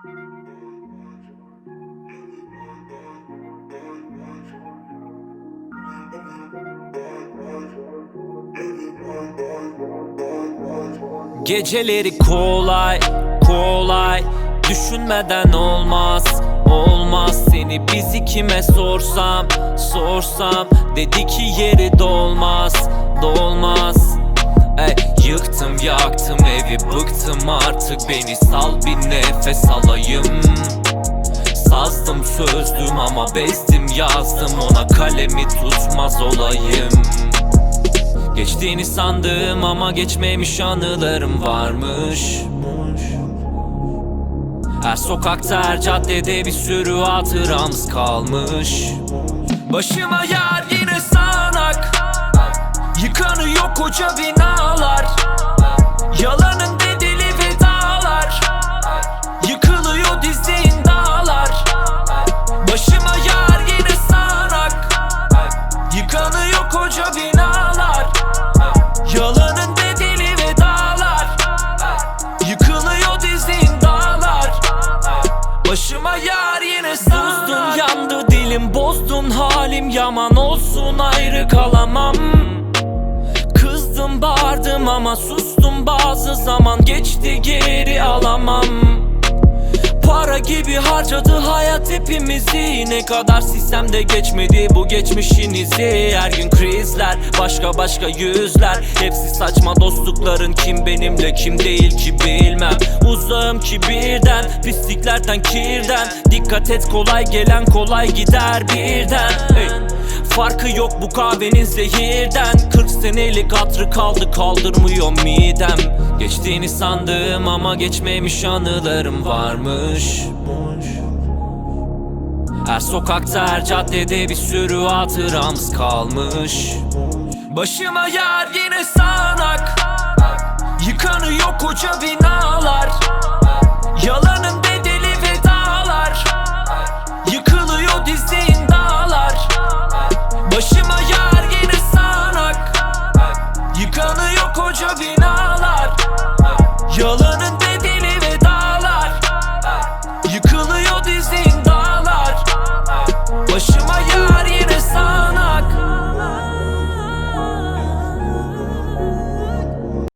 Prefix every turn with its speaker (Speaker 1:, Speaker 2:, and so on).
Speaker 1: Geceleri kolay kolay. Düşünmeden olmaz olmaz Seni. Bizi kime sorsam sorsam. Dedi ki yeri dolmaz dolmaz. Ey, Yıktım yaktım evi bıktım artık. Beni sal bir nefes ama bezdim yazdım Ona kalemi tutmaz olayım. Geçtiğini sandım ama geçmemiş anılarım varmış. Her sokakta her caddede bir sürü hatıramız kalmış. Başıma yer yine sağanak. Yıkanıyor koca binalar bozdun halim Yaman olsun ayrı kalamam. Kızdım bağırdım ama sustum bazı zaman Geçti geri alamam Para gibi harcadı hayat hepimizi. Ne kadar sistemde geçmedi bu geçmişinizi. Her gün krizler başka başka yüzler. Hepsi saçma dostlukların kim benimle kim değil ki bilmem. Uzağım kibirden pisliklerden kirden. Dikkat et kolay gelen kolay gider birden. Hey. Farkı yok bu kahvenin zehirden. 40 senelik hatrı kaldı kaldırmıyor midem Geçtiğini sandım ama geçmemiş anılarım varmış. Her sokakta her caddede bir sürü hatıramız kalmış. Başıma yer yine sağanak. Yıkanıyor koca Yalan